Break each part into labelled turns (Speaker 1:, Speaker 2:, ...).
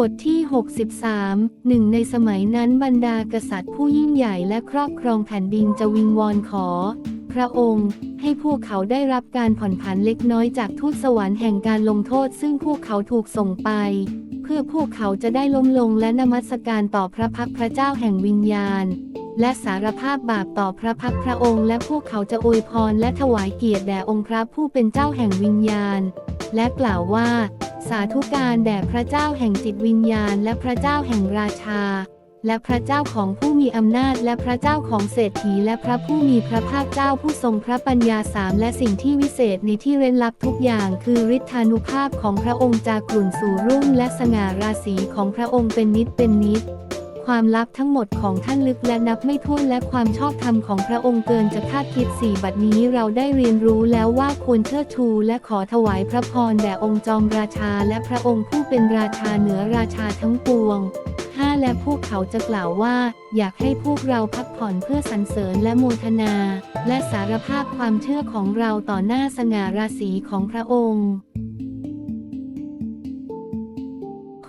Speaker 1: บทที่ 63 หนึ่งในสมัยนั้นบรรดากษัตริย์ผู้ยิ่งใหญ่และครอบครองแผ่นดินจะวิงวอนขอ พระองค์ให้พวกเขาได้รับการผ่อนผันเล็กน้อยจากทูตสวรรค์แห่งการลงโทษซึ่งพวกเขาถูกส่งไป เพื่อพวกเขาจะได้ล้มลงและนมัสการต่อพระพักพระเจ้าแห่งวิญญาณ และสารภาพบาปต่อพระพักพระองค์ และพวกเขาจะอวยพรและถวายเกียรติแด่องค์พระผู้เป็นเจ้าแห่งวิญญาณ และกล่าวว่า สาธุการแด่พระเจ้าแห่งจิตวิญญาณ และพระเจ้าแห่งราชา และพระเจ้าของผู้มีอำนาจ และพระเจ้าของเศรษฐี และพระผู้มีพระภาคเจ้าผู้ทรงพระปัญญาสามและสิ่งที่วิเศษในที่เร้นลับทุกอย่าง คือฤทธานุภาพของพระองค์จากกลุ่นสู่รุ่งและสง่าราศีของพระองค์เป็นนิดเป็นนิด ความลับทั้งหมดของท่านลึกและนับไม่ถ้วนและความชอบธรรมของพระองค์เกินจะคาดคิดสี่บัดนี้เราได้เรียนรู้แล้วว่าควรเชิดชูและขอถวายพระพรแด่องค์จอมราชาและพระองค์ผู้เป็นราชาเหนือราชาทั้งปวงห้าและพวกเขาจะกล่าวว่า อยากให้พวกเราพักผ่อนเพื่อสรรเสริญและโมทนา และสารภาพความเชื่อของเราต่อหน้าสง่าราศีของพระองค์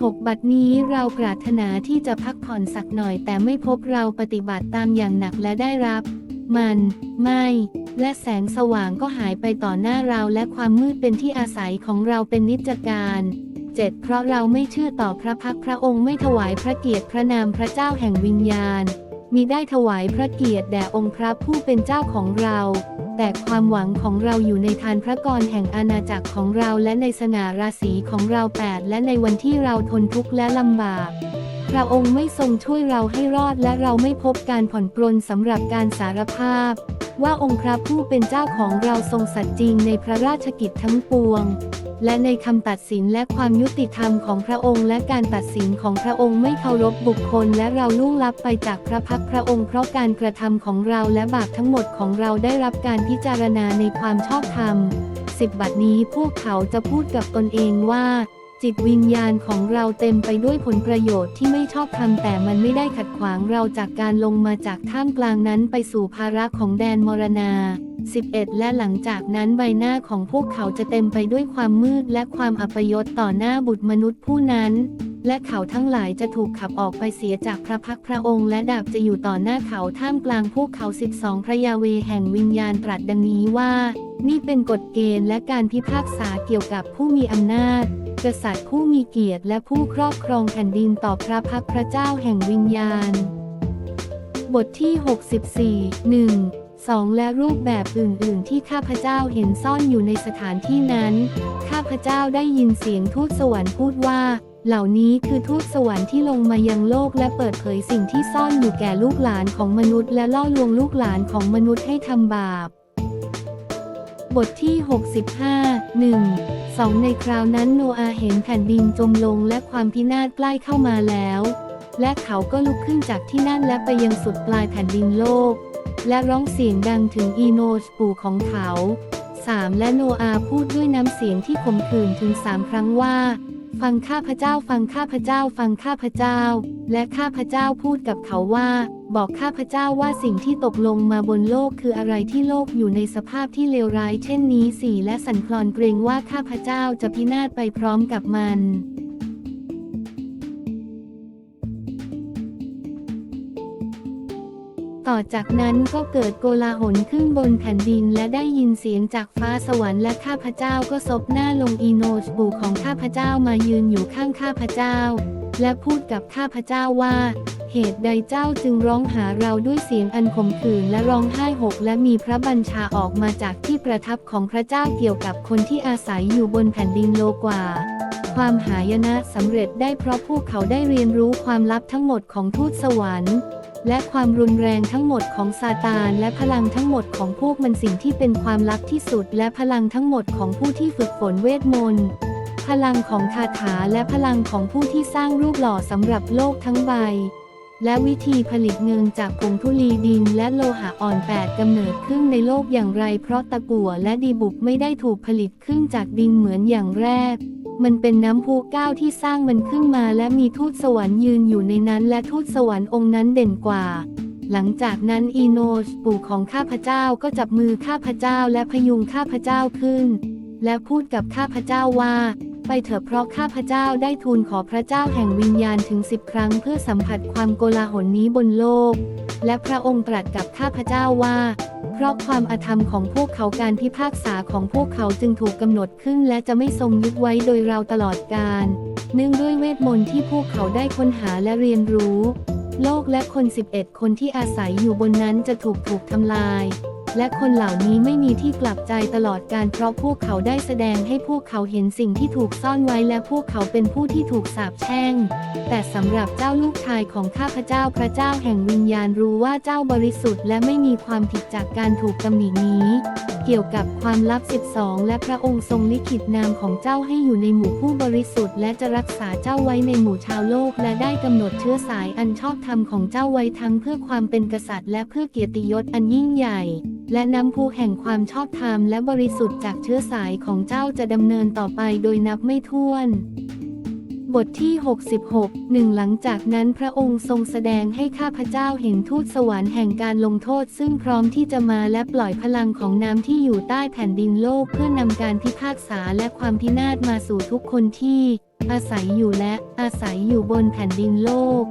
Speaker 1: หกบัดนี้เราปรารถนาที่จะพักผ่อนสักหน่อย แต่ไม่พบเราปฏิบัติตามอย่างหนักและได้รับ มันไม่ และแสงสว่างก็หายไปต่อหน้าเราและความมืดเป็นที่อาศัยของเราเป็นนิจการ 7. เพราะเราไม่เชื่อต่อพระพักพระองค์ไม่ถวายพระเกียรติพระนามพระเจ้าแห่งวิญญาณมีได้ถวายพระเกียรติแด่องค์พระผู้เป็นเจ้าของเรา แต่ความหวังของเราอยู่ในทานพระกรแห่งอาณาจักรของเราและในสง่าราศีของเราแปดและในวันที่เราทนทุกข์และลำบากพระองค์ไม่ทรงช่วยเราให้รอดและเราไม่พบการผ่อนปลนสำหรับการสารภาพ ว่าองค์พระผู้เป็นเจ้าของเราทรงสัตย์จริงในพระราชกิจทั้งปวง และในคำตัดสินและความยุติธรรมของพระองค์และการตัดสินของพระองค์ไม่เคารพบุคคลและเราล่วงลับไปจากพระพักพระองค์เพราะการกระทำของเราและบาปทั้งหมดของเราได้รับการพิจารณาในความชอบธรรมสิบบัดนี้พวกเขาจะพูดกับตนเองว่า จิตวิญญาณของเราเต็มไปด้วยผลประโยชน์ที่ไม่ชอบธรรมแต่มันไม่ได้ขัดขวางเราจากการลงมาจากท่ามกลางนั้นไปสู่ภาระของแดนมรณา 11 และหลังจากนั้นใบหน้าของพวกเขาจะเต็มไปด้วยความมืดและความอัปยศต่อหน้าบุตรมนุษย์ผู้นั้น และเขาทั้งหลายจะถูกขับออกไปเสียจากพระพักพระองค์ และดาบจะอยู่ต่อหน้าเขาท่ามกลางพวกเขา 12 พระยาเวแห่งวิญญาณตรัสดังนี้ว่า นี่เป็นกฎเกณฑ์และการพิพากษาเกี่ยวกับผู้มีอำนาจ กษัตริย์ผู้มีเกียรติและผู้ครอบครองแผ่นดินต่อพระพักพระเจ้าแห่งวิญญาณ บทที่ 64 1 2 และรูปแบบอื่น ๆ ที่ข้าพเจ้าเห็นซ่อนอยู่ในสถานที่นั้น ข้าพเจ้าได้ยินเสียงทูตสวรรค์พูดว่า เหล่านี้คือทูตสวรรค์ที่ลงมายังโลกและเปิดเผยสิ่งที่ซ่อนอยู่แก่ลูกหลานของมนุษย์และล่อลวงลูกหลานของมนุษย์ให้ทำบาป บทที่ 65 1 2 ในคราวนั้นโนอาเห็นแผ่นดินจมลงและความพินาศใกล้เข้ามาแล้ว และเขาก็ลุกขึ้นจากที่นั่นและไปยังสุดปลายแผ่นดินโลก และร้องเสียงดังถึงอีโนสปู่ของเขา 3. และโนอาพูดด้วยน้ำเสียงที่ขมขื่นถึงสามครั้งว่า ฟังข้าพเจ้าฟังข้าพเจ้าฟังข้าพเจ้า และข้าพเจ้าพูดกับเขาว่า บอกข้าพเจ้าว่าสิ่งที่ตกลงมาบนโลกคืออะไรที่โลกอยู่ในสภาพที่เลวร้ายเช่นนี้สี่และสันคลอนเกรงว่าข้าพเจ้าจะพินาศไปพร้อมกับมัน ต่อจากนั้นก็เกิดโกลาหลขึ้นบนแผ่นดินและได้ยินเสียงจากฟ้าสวรรค์และข้าพเจ้าก็ซบหน้าลงอีโนสบูของข้าพเจ้ามายืนอยู่ข้างข้าพเจ้า และพูดกับข้าพเจ้าว่า เหตุใดเจ้าจึงร้องหาเราด้วยเสียงอันขมขื่นและร้องไห้หกและมีพระบัญชาออกมาจากที่ประทับของพระเจ้าเกี่ยวกับคนที่อาศัยอยู่บนแผ่นดินโลกว่าความหายนะสำเร็จได้เพราะพวกเขาได้เรียนรู้ความลับทั้งหมดของทูตสวรรค์ และความรุนแรงทั้งหมดของซาตานและพลังทั้งหมดของพวกมันสิ่งที่เป็นความลับที่สุด และพลังทั้งหมดของผู้ที่ฝึกฝนเวทมนต์พลังของคาถาและพลังของผู้ที่สร้างรูปหล่อสำหรับโลกทั้งใบ และวิธีผลิตเงินจากผงธุลีดินและโลหะอ่อนแปดกำเนิดขึ้นในโลกอย่างไรเพราะตะกั่วและดีบุกไม่ได้ถูกผลิตขึ้นจากดินเหมือนอย่างแรก มันเป็นน้ำพุก้าวที่สร้างมันขึ้นมาและมีทูตสวรรค์ยืนอยู่ในนั้น และทูตสวรรค์องค์นั้นเด่นกว่าหลังจากนั้นอีโนสปู่ของข้าพเจ้าก็จับมือข้าพเจ้าและพยุงข้าพเจ้าขึ้น และพูดกับข้าพเจ้าว่า ไปเถอะเพราะข้าพเจ้าได้ทูลขอพระเจ้าแห่งวิญญาณถึงสิบครั้งเพื่อสัมผัสความโกลาหลนี้บนโลก และพระองค์ตรัสกับข้าพเจ้าว่า เพราะความอาธรรมของพวกเขาการพิพากษาของพวกเขาจึงถูกกำหนดขึ้น และจะไม่ทรงยึดไว้โดยเราตลอดกาลเนื่องด้วยเวทมนต์ที่พวกเขาได้ค้นหาและเรียนรู้ โลกและคน 11 คนที่อาศัยอยู่บนนั้นจะถูกถูกทำลาย และคนเหล่านี้ไม่มีที่กลับใจตลอดการเพราะพวกเขาได้แสดงให้พวกเขาเห็นสิ่งที่ถูกซ่อนไว้และพวกเขาเป็นผู้ที่ถูกสาปแช่ง แต่สำหรับเจ้าลูกชายของข้าพเจ้าพระเจ้าแห่งวิญญาณรู้ว่าเจ้าบริสุทธิ์และไม่มีความผิดจากการถูกตำหนินี้ เกี่ยวกับความลับ 12 และพระองค์ทรงลิขิตนามของเจ้าให้อยู่ในหมู่ผู้บริสุทธิ์และจะรักษาเจ้าไว้ในหมู่ชาวโลก และได้กำหนดเชื้อสายอันชอบธรรมของเจ้าไว้ทั้งเพื่อความเป็นกษัตริย์ และเพื่อเกียรติยศอันยิ่งใหญ่และน้ำพุแห่งความชอบธรรมและบริสุทธิ์จากเชื้อสายของเจ้าจะดำเนินต่อไปโดยนับไม่ถ้วน บทที่ 66หนึ่งหลังจากนั้นพระองค์ทรงแสดงให้ข้าพเจ้าเห็นทูตสวรรค์แห่งการลงโทษ ซึ่งพร้อมที่จะมาและปล่อยพลังของน้ำที่อยู่ใต้แผ่นดินโลกเพื่อนำการพิพากษาและความพินาศมาสู่ทุกคนที่ อาศัยอยู่และอาศัยอยู่บนแผ่นดินโลก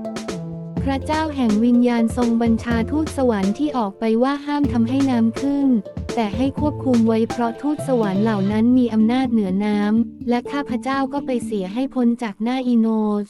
Speaker 1: พระเจ้าแห่งวิญญาณทรงบัญชาทูตสวรรค์ที่ออกไปว่าห้ามทำให้น้ำขึ้น แต่ให้ควบคุมไว้เพราะทูตสวรรค์เหล่านั้นมีอำนาจเหนือน้ำและข้าพเจ้าก็ไปเสียให้พ้นจากหน้าอีโนส